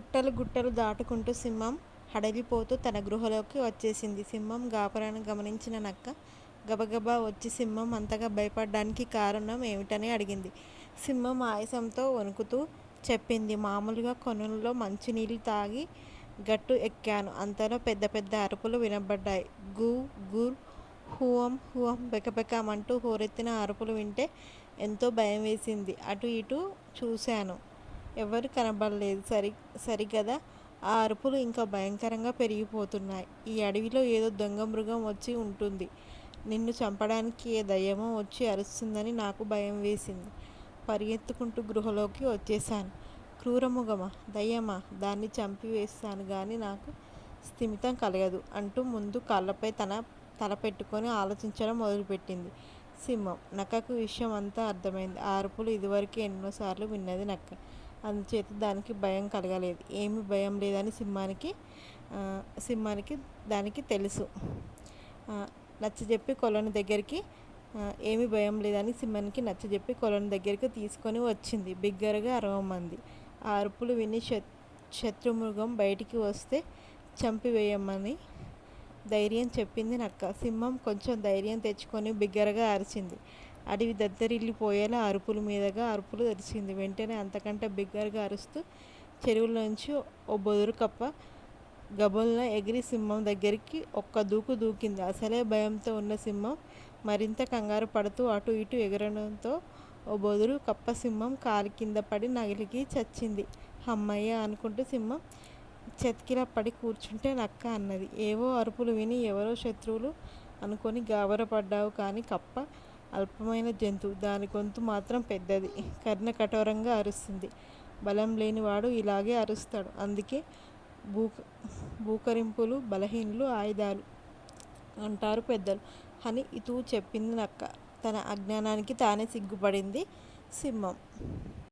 పుట్టలు గుట్టలు దాటుకుంటూ సింహం హడలిపోతూ తన గృహలోకి వచ్చేసింది. సింహం గాపరాన్ని గమనించిన నక్క గబగబా వచ్చి సింహం అంతగా భయపడ్డానికి కారణం ఏమిటని అడిగింది. సింహం ఆయాసంతో వణుకుతూ చెప్పింది. మామూలుగా కొనుల్లో మంచినీళ్ళు తాగి గట్టు ఎక్కాను. అంతలో పెద్ద పెద్ద అరుపులు వినబడ్డాయి. గు గుర్ హువం హువం బెకబెకమంటూ హోరెత్తిన అరుపులు వింటే ఎంతో భయం వేసింది అటు ఇటు చూశాను. ఎవరు కనబడలేదు సరి సరిగదా ఆ అరుపులు ఇంకా భయంకరంగా పెరిగిపోతున్నాయి. ఈ అడవిలో ఏదో దొంగమృగం వచ్చి ఉంటుంది నిన్ను చంపడానికి ఏ దయ్యమో వచ్చి అరుస్తుందని నాకు భయం వేసింది పరిగెత్తుకుంటూ గృహలోకి వచ్చేశాను. క్రూరముగమా దయ్యమా దాన్ని చంపివేస్తాను కానీ నాకు స్థిమితం కలగదు అంటూ ముందు కాళ్ళపై తల పెట్టుకొని ఆలోచించడం మొదలుపెట్టింది సింహం. నక్కకు విషయం అంతా అర్థమైంది. ఆ అరుపులు ఇదివరకు ఎన్నోసార్లు విన్నది నక్క. అందుచేత దానికి భయం కలగలేదు. ఏమి భయం లేదని సింహానికి సింహానికి దానికి తెలుసు. నచ్చజెప్పి కొలను దగ్గరికి ఏమి భయం లేదని సింహానికి నచ్చజెప్పి కొలను దగ్గరికి తీసుకొని వచ్చింది. బిగ్గరగా అరవమంది. ఆ అరుపులు విని శత్రుమృగం బయటికి వస్తే చంపివేయమని ధైర్యం చెప్పింది నక్క. సింహం కొంచెం ధైర్యం తెచ్చుకొని బిగ్గరగా అరిచింది. అడవి దద్దరిల్లిపోయేలా అరుపుల మీదగా అరుపులు అరిచింది. వెంటనే అంతకంటే బిగ్గరగా అరుస్తూ చెరువులోంచి ఓ బొదురు కప్ప గబుల్న ఎగిరి సింహం దగ్గరికి ఒక్క దూకు దూకింది. అసలే భయంతో ఉన్న సింహం మరింత కంగారు పడుతూ అటు ఇటు ఎగరడంతో ఓ బొదురు కప్ప సింహం కాలి కిందపడి నగిలికి చచ్చింది. హమ్మయ్య అనుకుంటూ సింహం చెతికిలా పడి కూర్చుంటే నక్క అన్నది. ఏవో అరుపులు విని ఎవరో శత్రువులు అనుకొని గాబరపడ్డావు కానీ కప్ప అల్పమైన జంతువు. దాని గొంతు మాత్రం పెద్దది. కర్ణ కఠోరంగా అరుస్తుంది. బలం లేనివాడు ఇలాగే అరుస్తాడు. అందుకే భూక భూకరింపులు బలహీనులు ఆయుధాలు అంటారు పెద్దలు అని ఇతూ చెప్పింది నక్క. తన అజ్ఞానానికి తానే సిగ్గుపడింది సింహం.